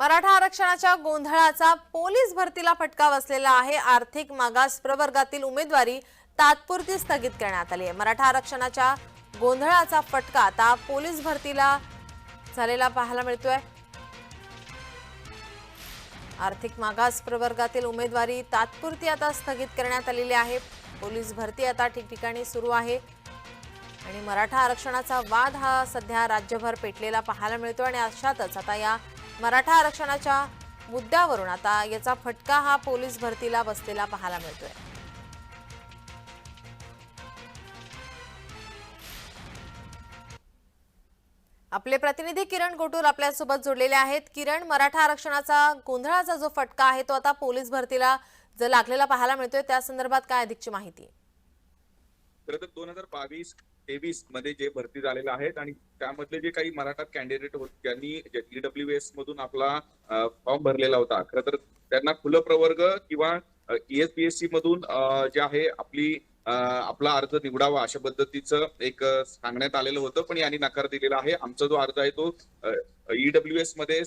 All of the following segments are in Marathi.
मराठा आरक्षणाच्या गोंधळाचा पोलीस भरतीला फटका बसलेला आहे. आर्थिक मागास प्रवर्गातील उमेदवारी तात्पुरती स्थगित करण्यात आली आहे. मराठा आरक्षणाच्या गोंधळाचा फटका आता पोलीस भरतीला झालेला पाहायला मिळतोय. आर्थिक मागास प्रवर्गातील उमेदवारी तात्पुरती आता स्थगित करण्यात आलेली आहे. पोलीस भरती आता ठिकठिकाणी सुरू आहे. आणि मराठा आरक्षणाचा वाद हा सध्या राज्यभर पेटलेला पाहायला मिळतो आणि अशातच आता या मराठा आरक्षणाच्या मुद्द्यावरून आता याचा फटका हा पोलीस भरतीला बसलेला पाहायला मिळतोय. आपले प्रतिनिधी किरण गोटूर आपल्यासोबत जोडलेले आहेत. किरण मराठा आरक्षणाचा गोंधळाचा जो फटका आहे तो आता पोलीस भरतीला जर लागलेला पाहायला मिळतोय त्या संदर्भात काय अधिकची माहिती? खरं तर दोन हजार बावीस तेवीसमध्ये जे भरती झालेलं आहेत आणि त्यामधले जे काही मराठा कॅन्डिडेट होते त्यांनी ईडब्ल्यू एस मधून आपला फॉर्म भरलेला होता खरं तर त्यांना खुलं प्रवर्ग किंवा ईएसबीएससी मधून जे आहे आपली आपला अर्ज निवडावा अशा पद्धतीचं एक सांगण्यात आलेलं होतं पण यांनी नकार दिलेला आहे. आमचा जो अर्ज आहे तो ईडब्ल्यू एसमध्ये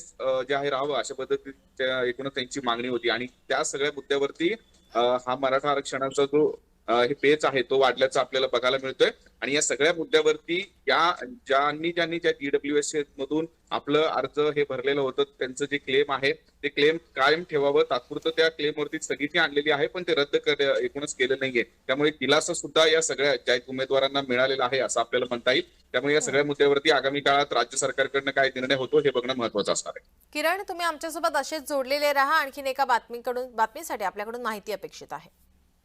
जे आहे राहावं अशा पद्धतीच्या एकूणच त्यांची मागणी होती. आणि त्या सगळ्या मुद्द्यावरती हा मराठा आरक्षणाचा जो हे पेच आहे तो वाढल्याचं आपल्याला बघायला मिळतोय. आणि या सगळ्या मुद्द्यावरती या ज्यांनी ज्यांनी त्या ईडब्ल्यू एस मधून आपलं अर्ज हे भरलेलं होतं त्यांचं जे क्लेम आहे ते क्लेम कायम ठेवावं. तात्पुरतं त्या क्लेम वरती स्थगिती आणलेली आहे पण ते रद्द कर एकूणच केलं नाहीये. त्यामुळे दिलासा सुद्धा या सगळ्या ज्या उमेदवारांना मिळालेला आहे असं आपल्याला म्हणता येईल. त्यामुळे या सगळ्या मुद्द्यावरती आगामी काळात राज्य सरकारकडनं काय निर्णय होतो हे बघणं महत्वाचं असणार आहे. किरण तुम्ही आमच्यासोबत असेच जोडलेले राहा. आणखीन एका बातमीकडून बातमीसाठी आपल्याकडून माहिती अपेक्षित आहे.